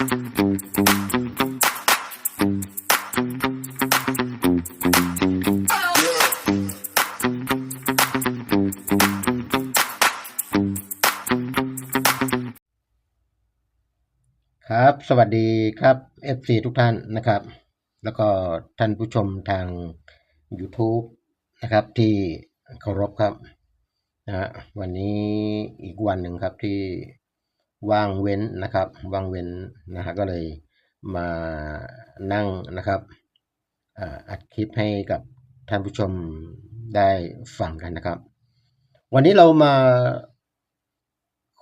ครับสวัสดีครับ FC ทุกท่านนะครับ แล้วก็ท่านผู้ชมทาง YouTube นะครับที่เคารพครับนะวันนี้อีกวันหนึ่งครับที่ ว่างเว้นนะครับว่างเว้นนะฮะก็เลยมานั่งนะครับอัดคลิปให้กับท่านผู้ชมได้ฟังกันนะครับ วันนี้เรามา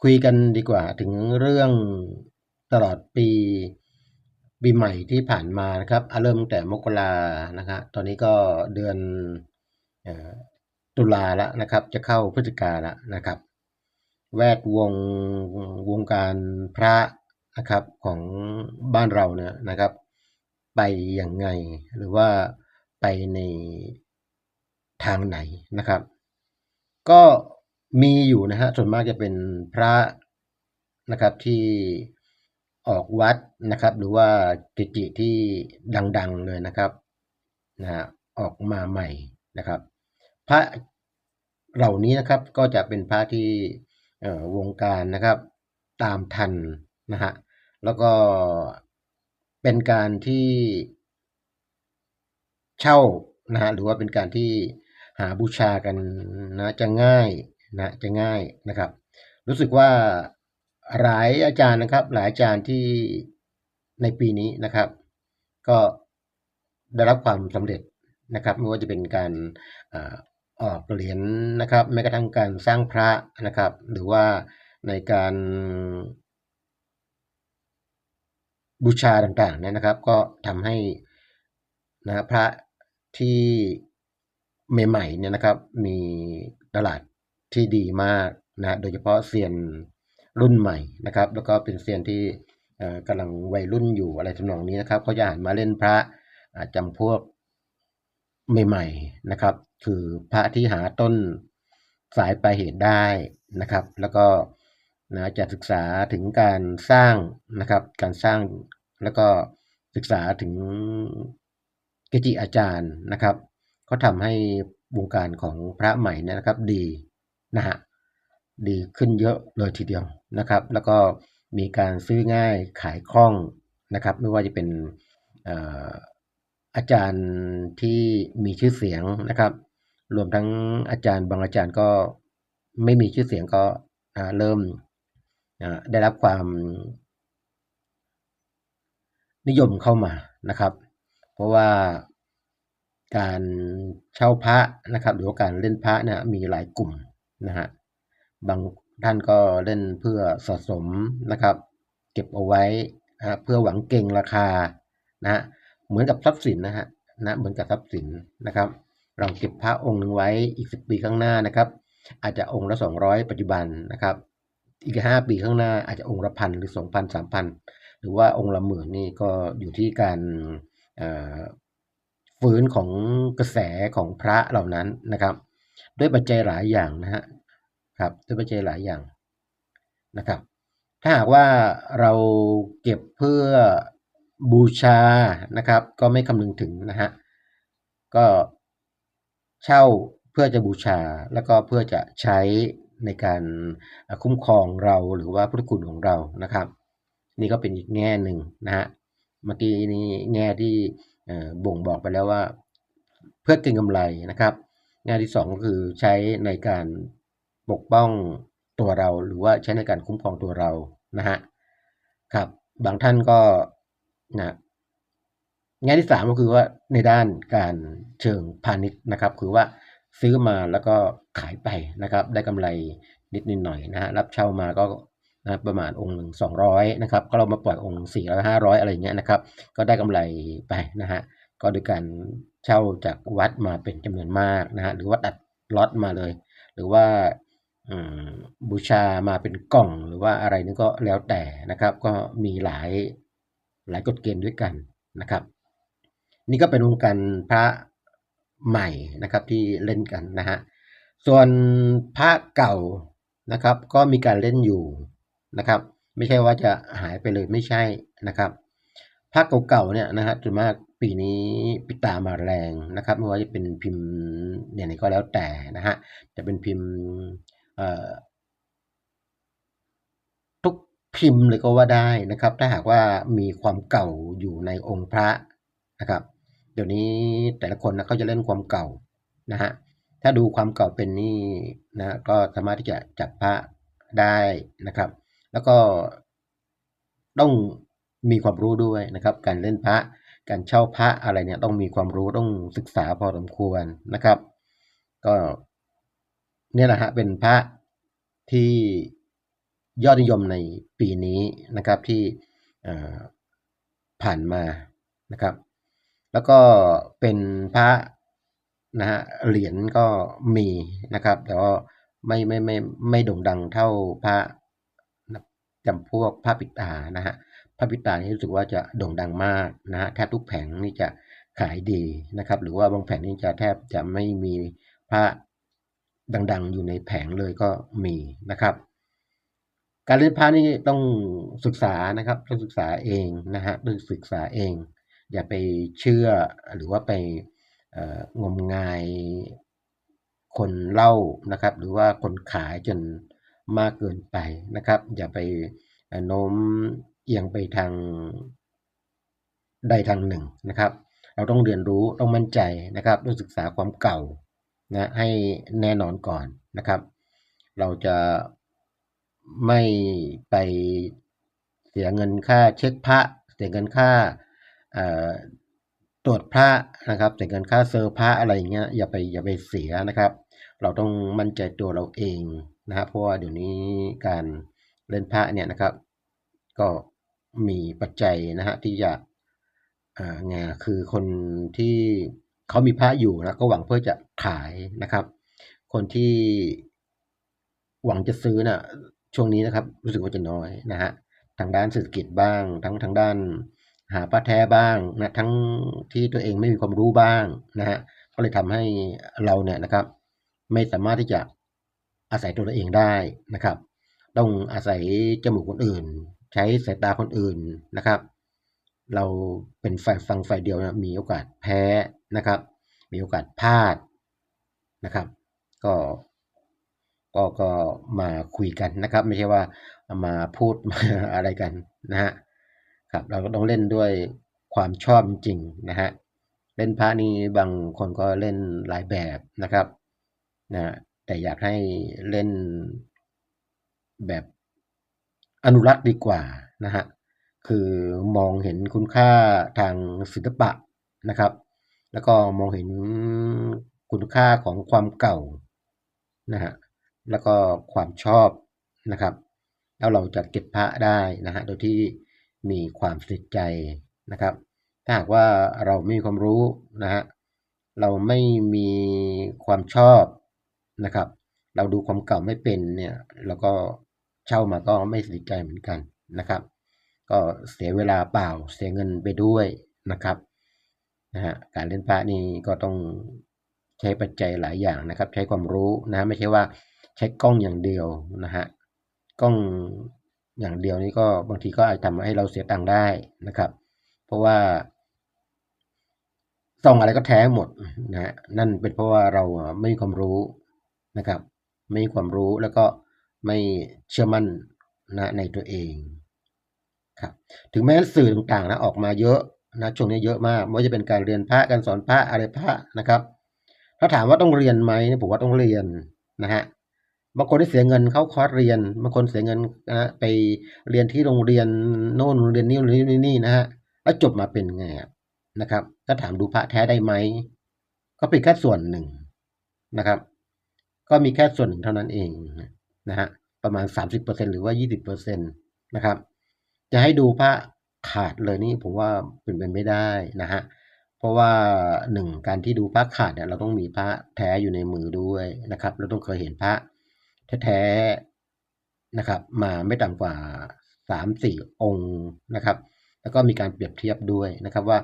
คุยกันดีกว่าถึงเรื่องตลอดปีปีใหม่ที่ผ่านมานะครับเริ่มแต่มกรานะครับตอนนี้ก็เดือนตุลาแล้วนะครับ จะเข้าพฤศจิกาแล้วนะครับ แวดวงวงการพระนะครับของบ้านเราเนี่ยนะครับ ไปอย่างไงหรือว่าไปในทางไหนนะครับ ก็มีอยู่นะฮะส่วนมากจะเป็นพระนะครับที่ออกวัดนะครับ หรือว่ากิจิที่ดัง ๆเลยนะครับนะออกมาใหม่นะครับ พระเหล่านี้นะครับก็จะเป็นพระที่ วงการนะครับตามทันนะฮะแล้วก็เป็นการที่เช่านะฮะหรือว่าเป็นการที่หาบูชากันนะจะง่ายนะจะง่ายนะครับ รู้สึกว่าหลายอาจารย์นะครับ หลายอาจารย์ที่ในปีนี้นะครับ ก็ได้รับความสำเร็จนะครับไม่ว่าจะเป็นการ ออกเหรียญนะครับแม้กระทั่งการสร้างพระนะครับ หรือว่าในการบูชาต่างๆเนี่ยนะครับ ก็ทำให้นะพระที่ใหม่ๆเนี่ยนะครับ มีตลาดที่ดีมากนะโดยเฉพาะเซียนรุ่นใหม่นะครับ แล้วก็เป็นเซียนที่เอ่อกำลังวัยรุ่นอยู่อะไรทำนองนี้นะครับก็จะหันมาเล่นพระอ่าจำพวก ใหม่ๆนะครับ คือพระที่หาต้นสายปลายเหตุได้นะครับ แล้วก็นะจะศึกษาถึงการสร้างนะครับ การสร้างแล้วก็ศึกษาถึงเกจิอาจารย์นะครับก็ทำให้วงการของพระใหม่เนยนะครับดีนะฮะดีขึ้นเยอะเลยทีเดียวนะครับ แล้วก็มีการซื้อง่ายขายคล่องนะครับ ไม่ว่าจะเป็น อาจารย์ที่มีชื่อเสียงนะครับ รวมทั้งอาจารย์บางอาจารย์ก็ไม่มีชื่อเสียงก็เริ่มได้รับความนิยมเข้ามานะครับ เพราะว่าการเช่าพระนะครับ หรือว่าการเล่นพระเนี่ยมีหลายกลุ่มนะฮะบางท่านก็เล่นเพื่อสะสมนะครับ เก็บเอาไว้นะฮะเพื่อหวังเก่งราคานะฮะ เหมือนกับทรัพย์สินนะฮะนะเหมือนกับทรัพย์สินนะครับ เราเก็บพระองค์หนึ่งไว้อีกสิบปีข้างหน้านะครับ อาจจะองค์ละสองร้อยปัจจุบันนะครับ อีกห้าปีข้างหน้าอาจจะองค์ละพันหรือสองพันสามพันหรือว่าองค์ละหมื่นนี่ก็อยู่ที่การฟื้นของกระแสของพระเหล่านั้นนะครับ ด้วยปัจจัยหลายอย่างนะฮะครับด้วยปัจจัยหลายอย่างนะครับ ถ้าหากว่าเราเก็บเพื่อ บูชานะครับ ก็ไม่คำนึงถึงนะฮะก็เช่าเพื่อจะบูชาแล้วก็เพื่อจะใช้ในการคุ้มครองเราหรือว่าพุทธคุณของเรานะครับ นี่ก็เป็นอีกแง่หนึ่งนะฮะเมื่อกี้นี้แง่ที่บ่งบอกไปแล้วว่า เพื่อเก็งกำไรนะครับ แง่ที่สองก็คือใช้ในการปกป้องตัวเรา หรือว่าใช้ในการคุ้มครองตัวเรานะฮะครับบางท่านก็ นะแง่ที่สามก็คือว่าในด้านการเชิงพาณิชย์นะครับ คือว่าซื้อมาแล้วก็ขายไปนะครับ ได้กำไรนิดนิดหน่อยนะฮะรับเช่ามาก็นะประมาณองค์หนึ่งสองร้อยนะครับ ก็เรามาปล่อยองค์สี่ร้อยห้าร้อยอะไรอย่างเงี้ยนะครับ ก็ได้กำไรไปนะฮะก็โดยการเช่าจากวัดมาเป็นจำนวนมากนะฮะหรือว่าตัดล็อตมาเลย หรือว่าบูชามาเป็นกล่องหรือว่าอะไรนี่ก็แล้วแต่นะครับ ก็มีหลาย หลายกฎเกณฑ์ด้วยกันนะครับ นี่ก็เป็นวงการพระใหม่นะครับที่เล่นกันนะฮะส่วนพระเก่านะครับ ก็มีการเล่นอยู่นะครับ ไม่ใช่ว่าจะหายไปเลยไม่ใช่นะครับภาคเก่าๆเนี่ยนะฮะส่วนมากปีนี้ปิตามาแรงนะครับไม่ว่าจะเป็นพิมพ์เนี่ยไหนก็แล้วแต่นะฮะจะเป็นพิมพ์ พิมพ์เลยก็ว่าได้นะครับ ถ้าหากว่ามีความเก่าอยู่ในองค์พระนะครับ เดี๋ยวนี้แต่ละคนนะเขาจะเล่นความเก่านะฮะถ้าดูความเก่าเป็นนี่นะก็สามารถที่จะจับพระได้นะครับ แล้วก็ต้องมีความรู้ด้วยนะครับ การเล่นพระการเช่าพระอะไรเนี่ยต้องมีความรู้ต้องศึกษาพอสมควรนะครับ ก็เนี่ยแหละฮะเป็นพระที่ ยอดนิยมในปีนี้นะครับที่ผ่านมานะครับ แล้วก็เป็นพระนะฮะเหรียญก็มีนะครับ แต่ว่าไม่ไม่ไม่ไม่โด่งดังเท่าพระจำพวกพระปิตานะฮะพระปิตานี่รู้สึกว่าจะโด่งดังมากนะฮะแทบทุกแผงนี่จะขายดีนะครับ หรือว่าบางแผงนี่จะแทบจะไม่มีพระดังๆอยู่ในแผงเลยก็มีนะครับ การเล่นพระนี่ต้องศึกษานะครับต้องศึกษาเองนะฮะต้องศึกษาเอง อย่าไปเชื่อหรือว่าไปงมงายคนเล่านะครับ หรือว่าคนขายจนมากเกินไปนะครับ อย่าไปโน้มเอียงไปทางใดทางหนึ่งนะครับ เราต้องเรียนรู้ต้องมั่นใจนะครับต้องศึกษาความเก่านะให้แน่นอนก่อนนะครับ เราจะ ไม่ไปเสียเงินค่าเช็คพระ เสียเงินค่าตรวจพระนะครับ เสียเงินค่าเซอร์พระอะไรเงี้ยอย่าไปอย่าไปเสียนะครับ เราต้องมั่นใจตัวเราเองนะครับเพราะว่าเดี๋ยวนี้การเล่นพระเนี่ยนะครับ ก็มีปัจจัยนะฮะที่จะอ่าไงคือคนที่เขามีพระอยู่นะก็หวังเพื่อจะขายนะครับ คนที่หวังจะซื้อนะ่ะ ช่วงนี้นะครับรู้สึกว่าจะน้อยนะฮะทางด้านเศรษฐกิจบ้าง ทั้งทางด้านหาพระแท้บ้างนะทั้งที่ตัวเองไม่มีความรู้บ้างนะฮะก็เลยทำให้เราเนี่ยนะครับ ไม่สามารถที่จะอาศัยตัวเราเองได้นะครับ ต้องอาศัยจมูกคนอื่น ใช้สายตาคนอื่นนะครับ เราเป็นฝ่ายฟังฝ่ายเดียวนะมีโอกาสแพ้นะครับ มีโอกาสพลาดนะครับ ก็ ก็ก็มาคุยกันนะครับ ไม่ใช่ว่ามาพูดมาอะไรกันนะฮะครับเราก็ต้องเล่นด้วยความชอบจริงนะฮะเล่นพระนี่บางคนก็เล่นหลายแบบนะครับนะแต่อยากให้เล่นแบบอนุรักษ์ดีกว่านะฮะคือมองเห็นคุณค่าทางศิลปะนะครับ แล้วก็มองเห็นคุณค่าของความเก่านะฮะ แล้วก็ความชอบนะครับ แล้วเราจะเก็บพระได้นะฮะโดยที่มีความสนิทใจนะครับ ถ้าหากว่าเราไม่มีความรู้นะฮะเราไม่มีความชอบนะครับ เราดูความเก่าไม่เป็นเนี่ยเราก็เช่ามาก็ไม่สนิทใจเหมือนกันนะครับ ก็เสียเวลาเปล่าเสียเงินไปด้วยนะครับนะฮะการเล่นพระนี่ก็ต้องใช้ปัจจัยหลายอย่างนะครับ ใช้ความรู้นะไม่ใช่ว่า ใช้กล้องอย่างเดียวนะฮะกล้องอย่างเดียวนี้ก็บางทีก็อาจทำให้เราเสียตังค์ได้นะครับ เพราะว่าส่องอะไรก็แท้หมดนะนั่นเป็นเพราะว่าเราไม่มีความรู้นะครับ ไม่มีความรู้แล้วก็ไม่เชื่อมั่นนะในตัวเองครับถึงแม้สื่อต่างๆนะออกมาเยอะนะช่วงนี้เยอะมากไม่ว่าจะเป็นการเรียนพระการสอนพระอะไรพระนะครับ ถ้าถามว่าต้องเรียนไหมผมว่าต้องเรียนนะฮะ บางคนที่เสียเงินเขาคอร์สเรียน บางคนเสียเงินนะไปเรียนที่โรงเรียนโน่นโรงเรียนนี้โรงเรียนนี่นะฮะแล้วจบมาเป็นไงนะครับถ้าถามดูพระแท้ได้ไหมก็เป็นแค่ส่วนหนึ่งนะครับ ก็มีแค่ส่วนหนึ่งเท่านั้นเองนะฮะประมาณ 30%หรือว่า 20%นะครับ จะให้ดูพระขาดเลยนี่ผมว่าเป็นไปไม่ได้นะฮะเพราะว่าหนึ่งการที่ดูพระขาดเนี่ยเราต้องมีพระแท้อยู่ในมือด้วยนะครับ เราต้องเคยเห็นพระ แท้ๆนะครับ มาไม่ต่ำกว่าสามสี่องค์นะครับ แล้วก็มีการเปรียบเทียบด้วยนะครับว่า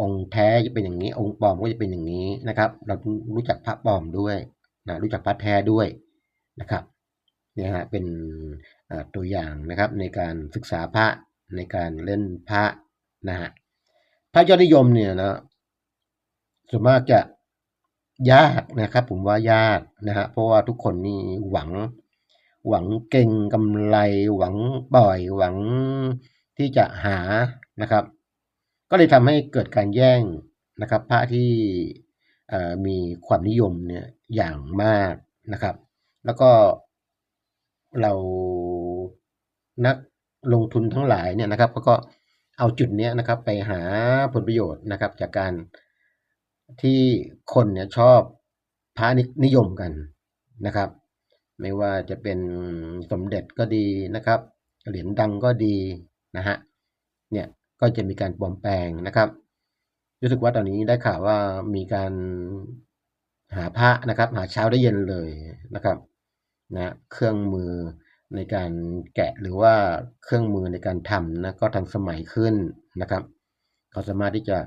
องค์แท้จะเป็นอย่างนี้ องค์ปลอมก็จะเป็นอย่างนี้นะครับ เรารู้จักพระปลอมด้วยนะรู้จักพระแท้ด้วยนะครับเนี่ยฮะเป็นตัวอย่างนะครับในการศึกษาพระในการเล่นพระนะฮะพระยอดนิยมเนี่ยนะส่วนมากจะ ยากนะครับ ผมว่ายากนะฮะเพราะว่าทุกคนนี่หวัง หวังเก่งกำไร หวังปล่อยหวังที่จะหานะครับ ก็เลยทำให้เกิดการแย่งนะครับ พระที่มีความนิยมเนี่ยอย่างมากนะครับ แล้วก็เรานักลงทุนทั้งหลายเนี่ยนะครับก็เอาจุดนี้นะครับไปหาผลประโยชน์นะครับ จากการ ที่คนเนี่ยชอบพระนิยมกันนะครับ ไม่ว่าจะเป็นสมเด็จก็ดีนะครับ เหรียญดังก็ดีนะฮะเนี่ยก็จะมีการปลอมแปลงนะครับ รู้สึกว่าตอนนี้ได้ข่าวว่ามีการหาพระนะครับ หาเช้าได้เย็นเลยนะครับนะเครื่องมือในการแกะหรือว่าเครื่องมือในการทำนะก็ทันสมัยขึ้นนะครับเขาสามารถที่จะ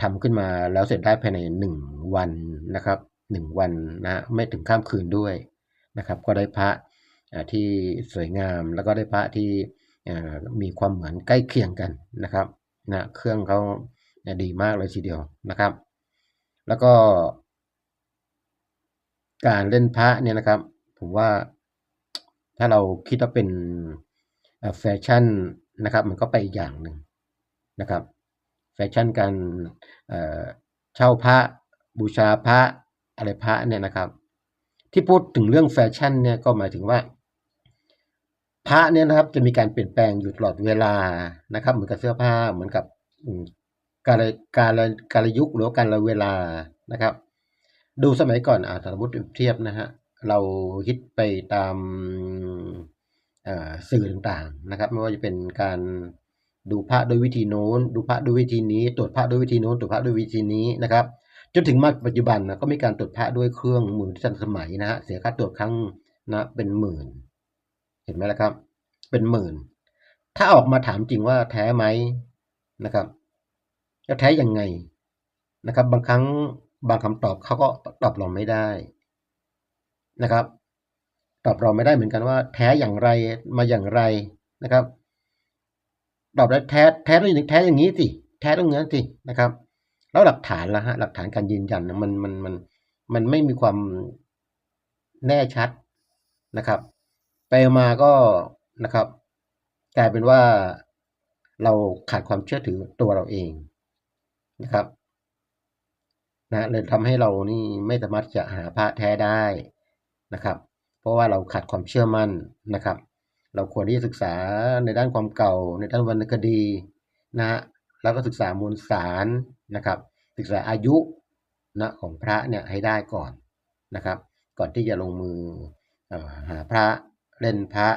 ทำขึ้นมาแล้วเสร็จได้ภายใน 1 วันนะครับ 1 วันนะไม่ถึงข้ามคืนด้วยนะครับ ก็ได้พระที่สวยงามแล้วก็ได้พระที่มีความเหมือนใกล้เคียงกันนะครับนะเครื่องเขาดีมากเลยทีเดียวนะครับ แล้วก็ การเล่นพระเนี่ยนะครับ ผมว่าถ้าเราคิดว่าเป็นแฟชั่นนะครับ มันก็ไปอีกอย่างหนึ่งนะครับ แฟชั่นการเช่าพระบูชาพระอะไรพระเนี่ยนะครับ ที่พูดถึงเรื่องแฟชั่นเนี่ยก็หมายถึงว่า พระเนี่ยนะครับจะมีการเปลี่ยนแปลงอยู่ตลอดเวลานะครับ เหมือนกับเสื้อผ้าเหมือนกับการการการยุคหรือการเวลานะครับ ดูสมัยก่อนอ่าสมมติเทียบนะฮะเราคิดไปตามสื่อต่างๆนะครับ ไม่ว่าจะเป็นการ ดูพระโดยวิธีโน้น ดูพระโดยวิธีนี้ ตรวจพระโดยวิธีโน้น ตรวจพระโดยวิธีนี้นะครับ จนถึงมาปัจจุบันนะก็มีการตรวจพระด้วยเครื่องมือที่ทันสมัยนะฮะเสียค่าตรวจครั้งนะเป็นหมื่น เห็นไหมล่ะครับ เป็นหมื่น ถ้าออกมาถามจริงว่าแท้ไหมนะครับจะแท้ยังไงนะครับ บางครั้งบางคำตอบเขาก็ตอบเราไม่ได้นะครับ ตอบเราไม่ได้เหมือนกันว่า แท้อย่างไรมาอย่างไรนะครับ ตอบได้แท้แท้ต้องอย่างแท้อย่างนี้สิแท้ต้องอย่างนี้สินะครับ แล้วหลักฐานละฮะหลักฐานการยืนยันมันมันมันมันไม่มีความแน่ชัดนะครับ ไปมาก็นะครับกลายเป็นว่าเราขาดความเชื่อถือตัวเราเองนะครับนะเลยทำให้เรานี่ไม่สามารถจะหาพระแท้ได้นะครับ เพราะว่าเราขาดความเชื่อมั่นนะครับ เราควรที่จะศึกษาในด้านความเก่า ในด้านวรรณคดีนะฮะแล้วก็ศึกษามวลสารนะครับ ศึกษาอายุนะของพระเนี่ยให้ได้ก่อนนะครับ ก่อนที่จะลงมือหาพระเล่นพระ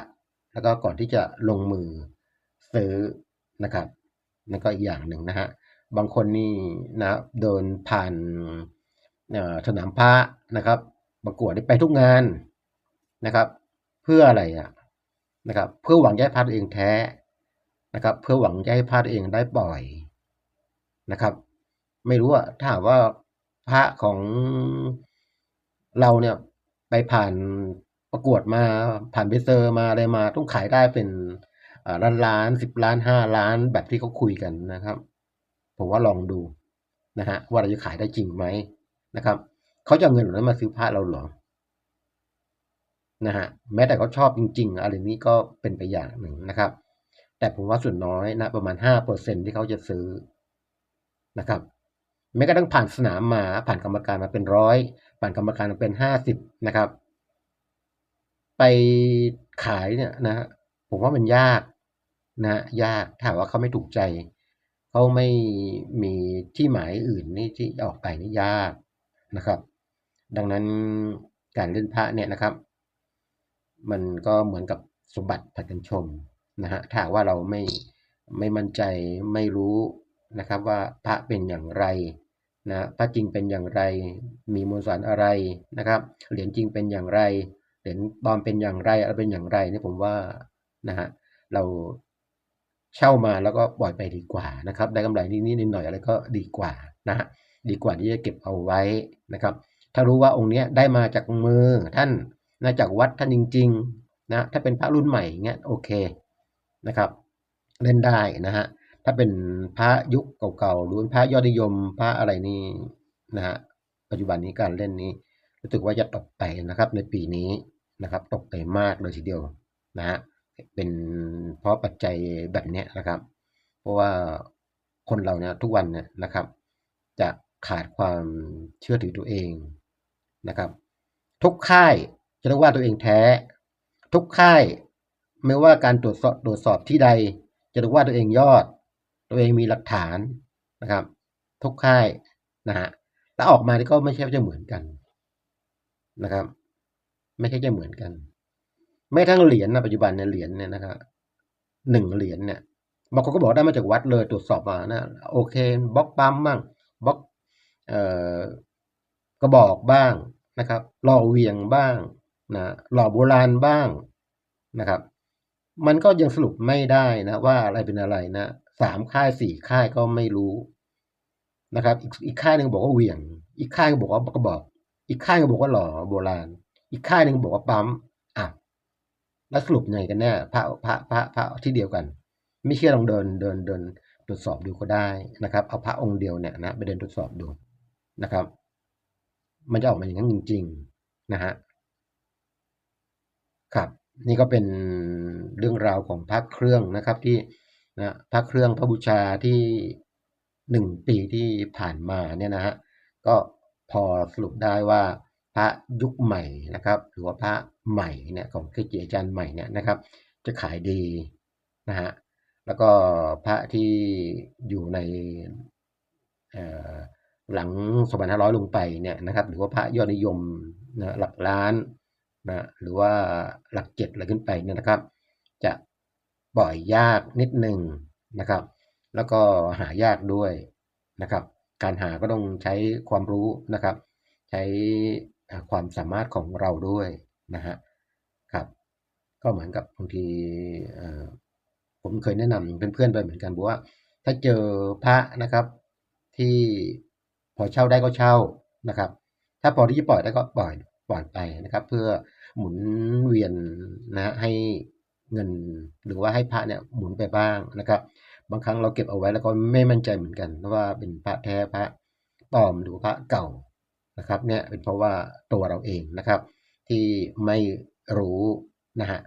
แล้วก็ก่อนที่จะลงมือซื้อนะครับนั่นก็อีกอย่างหนึ่งนะฮะบางคนนี่นะเดินผ่านสนามพระนะครับประกวดไปทุกงานนะครับ เพื่ออะไรอะ นะครับเพื่อหวังให้พระตัวเองแท้นะครับ เพื่อหวังให้พระตัวเองได้ปล่อยนะครับ ไม่รู้ว่าถ้าว่าพระของเราเนี่ยไปผ่านประกวดมาผ่านเบเซอร์มาอะไรมาต้องขายได้เป็นล้านล้านสิบล้านห้าล้านแบบที่เขาคุยกันนะครับ ผมว่าลองดูนะฮะว่าเราจะขายได้จริงไหมนะครับเขาจะเอาเงินเหล่านั้นมาซื้อพระเราหรอ นะฮะแม้แต่เขาชอบจริง ๆ อะไรนี้ก็เป็นไปอย่างหนึ่งนะครับ แต่ผมว่าส่วนน้อยนะประมาณห้าเปอร์เซ็นที่เขาจะซื้อนะครับแม้กระทั่งผ่านสนามมาผ่านกรรมการมาเป็นร้อยผ่านกรรมการมาเป็นห้าสิบนะครับ ไปขายเนี่ยนะผมว่ามันยากนะยากถ้าว่าเขาไม่ถูกใจ เขาไม่มีที่หมายอื่นนี่ที่ออกไปนี่ยากนะครับ ดังนั้นการเล่นพระเนี่ยนะครับ มันก็เหมือนกับสมบัติผัดกันชมนะฮะถ้าว่าเราไม่ไม่มั่นใจไม่รู้นะครับว่าพระเป็นอย่างไรนะพระจริงเป็นอย่างไร มีมวลสารอะไรนะครับเหรียญจริงเป็นอย่างไรเหรียญปลอมเป็นอย่างไรอะไรเป็นอย่างไรนี่ผมว่านะฮะเราเช่ามาแล้วก็ปล่อยไปดีกว่านะครับได้กำไรนิดนิดหน่อยอะไรก็ดีกว่านะฮะดีกว่าที่จะเก็บเอาไว้นะครับ ถ้ารู้ว่าองค์นี้ได้มาจากมือท่าน นะจากวัดท่านจริงๆนะถ้าเป็นพระรุ่นใหม่เงี้ยโอเคนะครับเล่นได้นะฮะถ้าเป็นพระยุคเก่าๆหรือพระยอดนิยมพระอะไรนี่นะฮะปัจจุบันนี้การเล่นนี้รู้สึกว่าจะตกไปนะครับในปีนี้นะครับ ตกไปมากเลยทีเดียวนะฮะเป็นเพราะปัจจัยแบบเนี้ยนะครับ เพราะว่าคนเราเนี่ยทุกวันเนี่ยนะครับ จะขาดความเชื่อถือตัวเองนะครับ ทุกค่าย จะเรียกว่าตัวเองแท้ ทุกค่ายไม่ว่าการตรวจสอบตรวจสอบที่ใด จะเรียกว่าตัวเองยอด ตัวเองมีหลักฐานนะครับ ทุกค่ายนะฮะแล้วออกมาก็ไม่ใช่จะเหมือนกันนะครับ ไม่ใช่จะเหมือนกัน ไม่ทั้งเหรียญนะปัจจุบันเนี่ยเหรียญเนี่ยนะครับหนึ่งเหรียญเนี่ยบางคนก็บอกได้มาจากวัดเลยตรวจสอบมานะโอเคบล็อกปั๊มบ้างบล็อกเอ่อกระบอกบ้างนะครับหล่อเวียงบ้าง นะหล่อโบราณบ้างนะครับ มันก็ยังสรุปไม่ได้นะว่าอะไรเป็นอะไรนะสามค่ายสี่ค่ายก็ไม่รู้นะครับ อีกอีกค่ายหนึ่งบอกว่าเหวี่ยง อีกค่ายก็บอกว่ากระบอก อีกค่ายก็บอกว่าหล่อโบราณ อีกค่ายหนึ่งบอกว่าปั๊มอะแล้วสรุปไงกันแน่พระพระพระพระที่เดียวกัน ไม่เชื่อลองเดินเดินเดินตรวจสอบดูก็ได้นะครับ เอาพระองค์เดียวเนี่ยนะไปเดินตรวจสอบดูนะครับ มันจะออกมาอย่างนั้นจริง ๆ นะฮะ ครับนี่ก็เป็นเรื่องราวของพระเครื่องนะครับที่นะพระเครื่องพระบูชาที่หนึ่งปีที่ผ่านมาเนี่ยนะฮะก็พอสรุปได้ว่าพระยุคใหม่นะครับหรือว่าพระใหม่เนี่ยของเกจิอาจารย์ใหม่เนี่ยนะครับ จะขายดีนะฮะแล้วก็พระที่อยู่ในหลัง2500ลงไปเนี่ยนะครับหรือว่าพระยอดนิยมนะหลักล้าน นะหรือว่าหลักเจ็ดอะไรขึ้นไปเนี่ยนะครับ จะปล่อยยากนิดหนึ่งนะครับ แล้วก็หายากด้วยนะครับ การหาก็ต้องใช้ความรู้นะครับ ใช้ความสามารถของเราด้วยนะฮะครับ ก็เหมือนกับบางทีผมเคยแนะนำเพื่อนๆไปเหมือนกันบอกว่า ถ้าเจอพระนะครับที่พอเช่าได้ก็เช่านะครับ ถ้าพอที่จะปล่อยได้ก็ปล่อยปล่อยไปนะครับ เพื่อ หมุนเวียนนะให้เงินหรือว่าให้พระเนี่ยหมุนไปบ้างนะครับ บางครั้งเราเก็บเอาไว้แล้วก็ไม่มั่นใจเหมือนกันว่าเป็นพระแท้พระปลอมหรือพระเก่านะครับเนี่ยเป็นเพราะว่าตัวเราเองนะครับ ที่ไม่รู้นะฮะ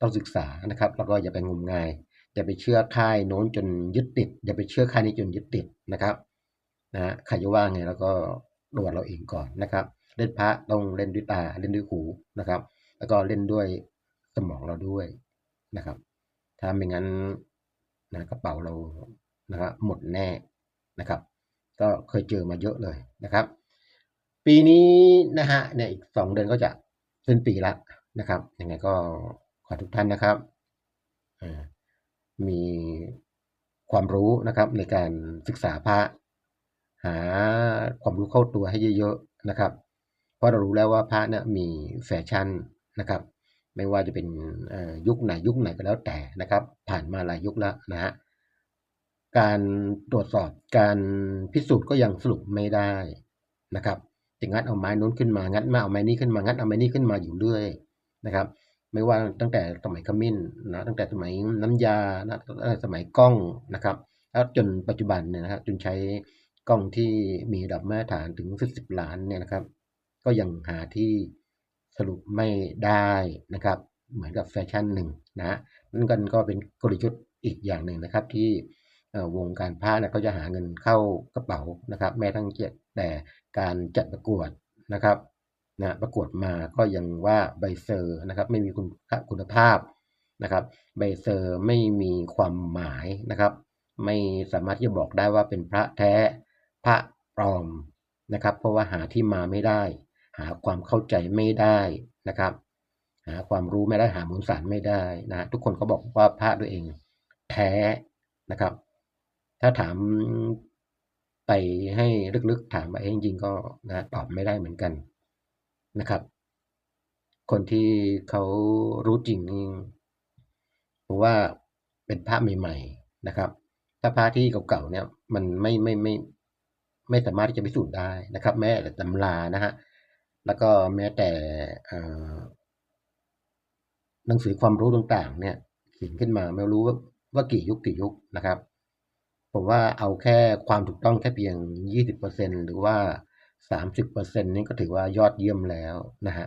ต้องศึกษานะครับ แล้วก็อย่าไปงมงายอย่าไปเชื่อค่ายโน้นจนยึดติด อย่าไปเชื่อค่ายนี้จนยึดติดนะครับนะใครจะว่าไงแล้วก็ตรวจเราเองก่อนนะครับ เล่นพระต้องเล่นด้วยตาเล่นด้วยหูนะครับ แล้วก็เล่นด้วยสมองเราด้วยนะครับ ถ้าไม่งั้นนะกระเป๋าเรานะครับหมดแน่นะครับ ก็เคยเจอมาเยอะเลยนะครับ ปีนี้นะฮะเนี่ยอีกสองเดือนก็จะสิ้นปีละนะครับยังไงก็ขอทุกท่านนะครับมีความรู้นะครับในการศึกษาพระหาความรู้เข้าตัวให้เยอะๆนะครับ เพราะเรารู้แล้วว่าพระเนี่ยมีแฟชั่น นะครับ ไม่ว่าจะเป็นยุคไหนยุคไหนก็แล้วแต่นะครับ ผ่านมาหลายยุคแล้วนะฮะการตรวจสอบการพิสูจน์ก็ยังสรุปไม่ได้นะครับจะงัดเอาไม้นู้นขึ้นมางัดมาเอาไม้นี้ขึ้นมางัดเอาไม้นี้ขึ้นมาอยู่เรื่อยนะครับ ไม่ว่าตั้งแต่สมัยขมิ้นนะตั้งแต่สมัยน้ำยานะสมัยกล้องนะครับแล้วจนปัจจุบันเนี่ยนะครับจนใช้กล้องที่มีระดับมาตรฐานถึงสิบล้านเนี่ยนะครับ ก็ยังหาที่ สรุปไม่ได้นะครับเหมือนกับแฟชั่นหนึ่งนะนั่นกันก็เป็นกลยุทธ์อีกอย่างหนึ่งนะครับที่วงการผ้าเนี่ยเขาจะหาเงินเข้ากระเป๋านะครับ แม้ทั้งเกียรติแต่การจัดประกวดนะครับนะประกวดมาก็ยังว่าใบเซอร์นะครับไม่มีคุณคุณภาพนะครับใบเซอร์ไม่มีความหมายนะครับ ไม่สามารถที่จะบอกได้ว่าเป็นพระแท้พระปลอมนะครับ เพราะว่าหาที่มาไม่ได้ หาความเข้าใจไม่ได้นะครับ หาความรู้ไม่ได้หามูลสารไม่ได้นะทุกคนเขาบอกว่าพระตัวเองแท้นะครับ ถ้าถามไปให้ลึกๆถามไปจริงๆก็นะตอบไม่ได้เหมือนกันนะครับ คนที่เขารู้จริงนี่ผมว่าเป็นพระใหม่ๆนะครับ ถ้าพระที่เก่าๆเนี่ยมันไม่ไม่ไม่ไม่สามารถที่จะพิสูจน์ได้นะครับ แม้แต่ตำรานะฮะ แล้วก็แม้แต่หนังสือความรู้ต่างๆ เนี่ยเขียนขึ้นมาไม่รู้ว่าว่ากี่ยุคกี่ยุคนะครับ ผมว่าเอาแค่ความถูกต้องแค่เพียง 20%หรือว่า 30%นี่ก็ถือว่ายอดเยี่ยมแล้วนะฮะ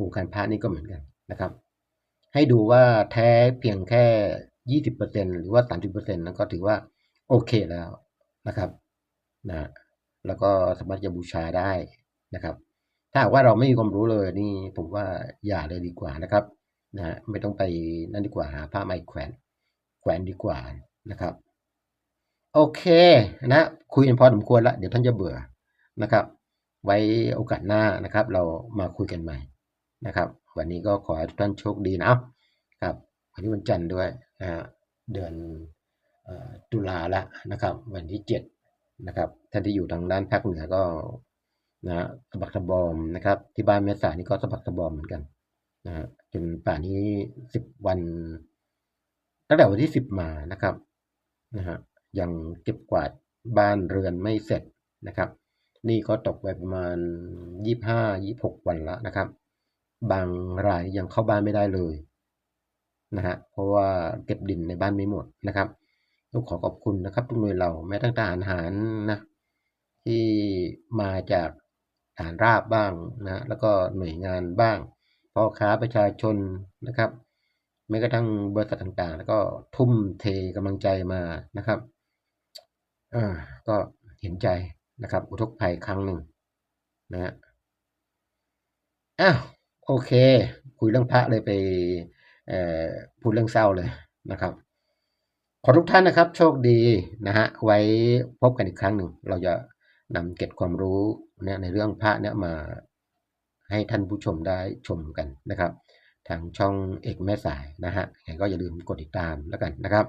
วงการพระนี่ก็เหมือนกันนะครับ ให้ดูว่าแท้เพียงแค่ 20%หรือว่า 30%นั้นก็ถือว่าโอเคแล้วนะครับนะแล้วก็สามารถจะบูชาได้นะครับ ถ้าว่าเราไม่มีความรู้เลยนี่ผมว่าอย่าเลยดีกว่านะครับนะฮะไม่ต้องไปนั่นดีกว่าหาผ้าไหมแขวนแขวนดีกว่านะครับ โอเคนะคุยกันพอสมควรละเดี๋ยวท่านจะเบื่อนะครับ ไว้โอกาสหน้านะครับ เรามาคุยกันใหม่นะครับ วันนี้ก็ขอให้ทุกท่านโชคดีนะครับวันนี้วันจันทร์ด้วยนะฮะเดือนตุลาละนะครับ วันที่เจ็ดนะครับท่านที่อยู่ทางด้านภาคเหนือก็ นะสะบักสะบอมนะครับ ที่บ้านแม่สายนี่ก็สะบักสะบอมเหมือนกันนะฮะจนป่านนี้สิบวัน ตั้งแต่วันที่สิบมานะครับนะฮะยังเก็บกวาดบ้านเรือนไม่เสร็จนะครับ นี่ก็ตกไปประมาณยี่ห้ายี่หกวันแล้วนะครับ บางรายยังเข้าบ้านไม่ได้เลยนะฮะเพราะว่าเก็บดินในบ้านไม่หมดนะครับต้องขอขอบคุณนะครับทุกหน่วยเราแม้ตั้งแต่อาหารนะที่มาจาก ฐานราบบ้างนะแล้วก็หน่วยงานบ้างพ่อค้าประชาชนนะครับแม้กระทั่งบริษัทต่างๆ แล้วก็ทุ่มเทกำลังใจมานะครับอ่าก็เห็นใจนะครับ อุทกภัยครั้งหนึ่งนะฮะอ้าวโอเค คุยเรื่องพระเลยไปเอ่อพูดเรื่องเศร้าเลยนะครับ ขอทุกท่านนะครับ โชคดีนะฮะไว้พบกันอีกครั้งหนึ่ง เราจะนำเก็บความรู้ นี่ยในเรื่องพระเนี่ยมาให้ท่านผู้ชมได้ชมกันนะครับ ทางช่องเอกแม่สายนะฮะยังไงก็อย่าลืมกดติดตามแล้วกันนะครับ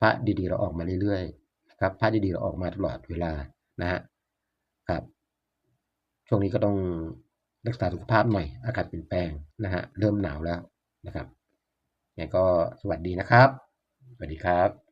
พระดีๆเราออกมาเรื่อยๆนะครับพระดีๆเราออกมาตลอดเวลานะฮะครับ ช่วงนี้ก็ต้องรักษาสุขภาพหน่อยอากาศเปลี่ยนแปลงนะฮะเริ่มหนาวแล้วนะครับยังไงก็สวัสดีนะครับ สวัสดีครับ